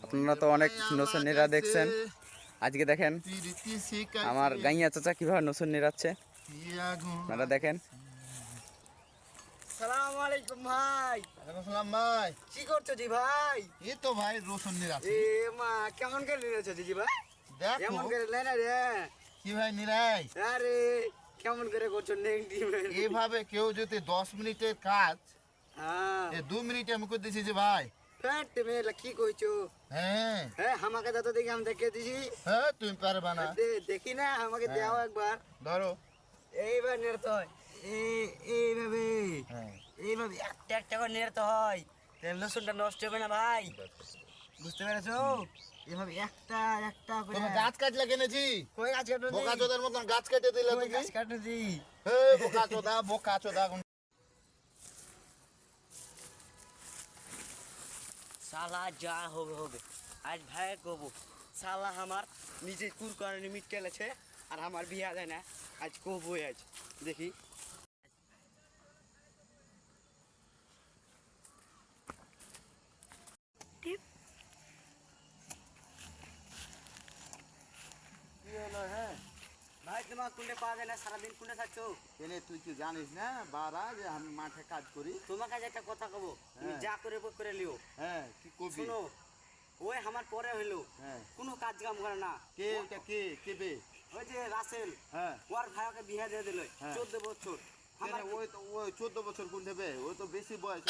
আপনারা তো অনেক নসুন নিরা দেখছেন। আজকে দেখেন আমার গাইয়া চাচা কীভাবে নসুন নিরাচ্ছে আপনারা দেখেন। আলাইকুম ভাই। ভাই। কি করছ জি ভাই? এই তো ভাই রসুন নিরাছি এ মা কেমন করে নিয়েছো জি ভাই? দেখো। কেমন করে লেনা রে? কি ভাই নিরাই আরে কেমন করে করছ নেগেটিভ এইভাবে কেউ যদি দশ মিনিটের কাজ হ্যাঁ। দু মিনিটে আমি করে দিছি যে ভাই। হ্যাঁ তুমি এলা কি কইছো? হ্যাঁ। হ্যাঁ আমাকে যত দেখি আমি দেখে দিছি। হ্যাঁ তুমি পারবা না। দেখি না আমাকে হ্যাঁ। দাও একবার। ধরো। এইবার নেড়তে হয়। এইভাবে। হ্যাঁ। এইভাবে একটা একটা করে নেড়তে হয়। লসুনটা নষ্ট হবে না ভাই। বুঝতে পেরেছ? এভাবে একটা একটা করে। তুমি গাছ কাটলে কেনেছি? কই গাছ কাটো বোকা চোদার মতন গাছ কেটে দিলে তুমি? গাছ কাটো দি হে বোকা চোদা বোকা চোদা। সালা যা হবে হবে। আজ ভাই কব, সালা আমার নিজে কুরকানি মিট কেলেছে আর আমার বিয়া যায় না। আজ কবই আজ। দেখি কি হলো হ্যাঁ তোমার কুন্ডে পাওয়া যায় না সারাদিন কুন্ডে থাকছো? এনে তুই কি জানিস না বারা যে আমি মাঠে কাজ করি? তোমার কাছে একটা কথা কব তুমি হ্যাঁ। যা করে করে লিও। হ্যাঁ কি কবি? শোনো ওই আমার পরে হইল। হ্যাঁ। কোনো কাজ কাম করে না। কে ওটা কে কে বে? ওই যে রাসেল হ্যাঁ। ওর ভাইকে বিয়ে দিয়ে দিল হ্যাঁ। চোদ্দ বছর। আমার ওই তো ওই চোদ্দ বছর কোন দেবে ওই তো বেশি বয়স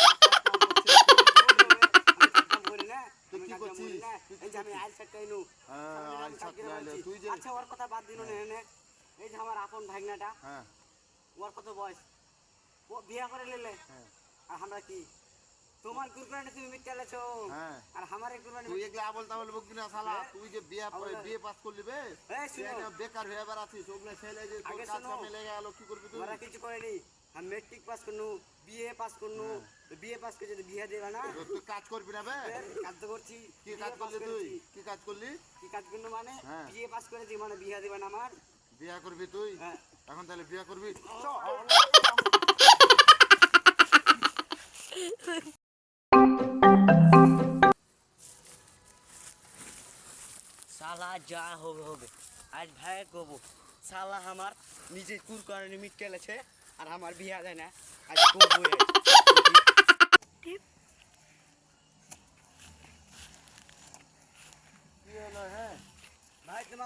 তুই কি করছিস? আমি। তুই যে- আচ্ছা ওর কথা বাদ দিল না এই যে আমার আপন ভাগনাটা হ্যাঁ। ওর কত বয়স? ও বিয়া করে নিলে? হ্যাঁ। আর আমরা কি? তোমার কুরবানি তুমি মিট হ্যাঁ। আর আমার কুরবানি তুই এগুলো আবল তাবল বকবি না শালা। তুই যে বিয়ে আবল- বিয়ে পাস করলি বে? বেকার হয়ে এবার আছিস ওগুলো ছেলে যে তোর কাজ কামে লেগে গেল কি করবি তুই? ওরা কিছু করেনি। আমি মেট্রিক পাস করনু বিএ পাস করনু। বিএ পাস করে যদি বিয়ে দেবে না? তুই কাজ করবি না বে? কাজ তো করছি। কি কাজ করলি তুই? কি কাজ করলি? কি কাজ করনু মানে। বিএ পাস করেছি মানে বিয়ে দেবে না আমার? বিয়ে করবি তুই? হ্যাঁ। এখন তাহলে বিয়ে করবি? সালা যা হবে হবে। আজ ভাই কব। সালা আমার নিজে কুরকানি মিট কেলেছে আর আমার বিয়া যায় না। আজ কবই আজ কি হলো হ্যাঁ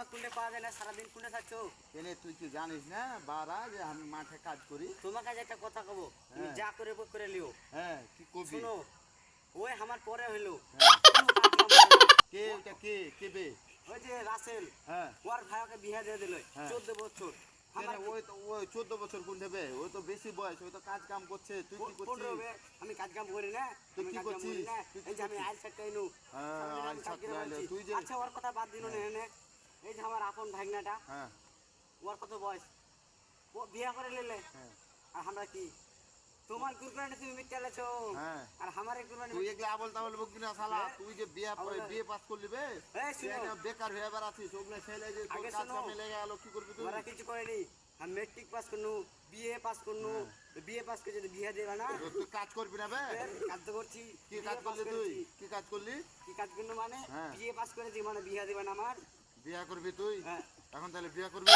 ভাই কুন্ডে পাওয়া যায় না সারাদিন কুন্ডে থাকছো? এনে তুই কি জানিস না বারা যে আমি মাঠে কাজ করি? তোমার কাছে একটা কথা কব তুমি হ্যাঁ। যা করে করে লিও। হ্যাঁ কি কবি? শোনো ওই আমার পরে হইল। হ্যাঁ। কোনো কাজ কাম করে না। কে ওটা কে কে বে? ওই যে রাসেল হ্যাঁ। ওর ভাইকে বিয়ে দিয়ে দিল হ্যাঁ। চোদ্দ বছর। ওই তো ওই চোদ্দ বছর কোন দেবে ওই তো বেশি বয়স ওই তো কাজ কাম করছে তুই কি করছিস? আমি কাজ কাম করি না তুই কি করছিস? এই যে আমি আইল সাকাইনু হ্যাঁ, তুই যে- আচ্ছা ওর কথা বাদ দিল না এনে। এই যে আমার আপন ভাগনাটা হ্যাঁ। ওর কত বয়স? ও বিয়া করে নিলে? হ্যাঁ। আর আমরা কি? তোমার কুরবানি তুমি মিট চালাছো হ্যাঁ। আর আমার কুরবানি তুই এগুলো আবল তাবল বকবি না শালা। তুই যে বিয়ে আবল- বিয়ে পাস করলি বে? এই শুনো। বেকার হয়ে এবার আছিস ওগুলো ছেলে যে তোর কাজ কামে লেগে গেল কি করবি তুই? ওরা কিছু করেনি। আমি মেট্রিক পাস করনু বিএ পাস করনু। বিএ পাস করে যদি বিয়ে দেবে না? তুই কাজ করবি না বে? কাজ তো করছি। কি কাজ করলি তুই? কি কাজ করলি? কি কাজ করনু মানে। বিএ পাস করেছি মানে বিয়ে দেবে না আমার? বিয়া করবি তুই? হ্যাঁ। এখন তাহলে বিয়া করবি?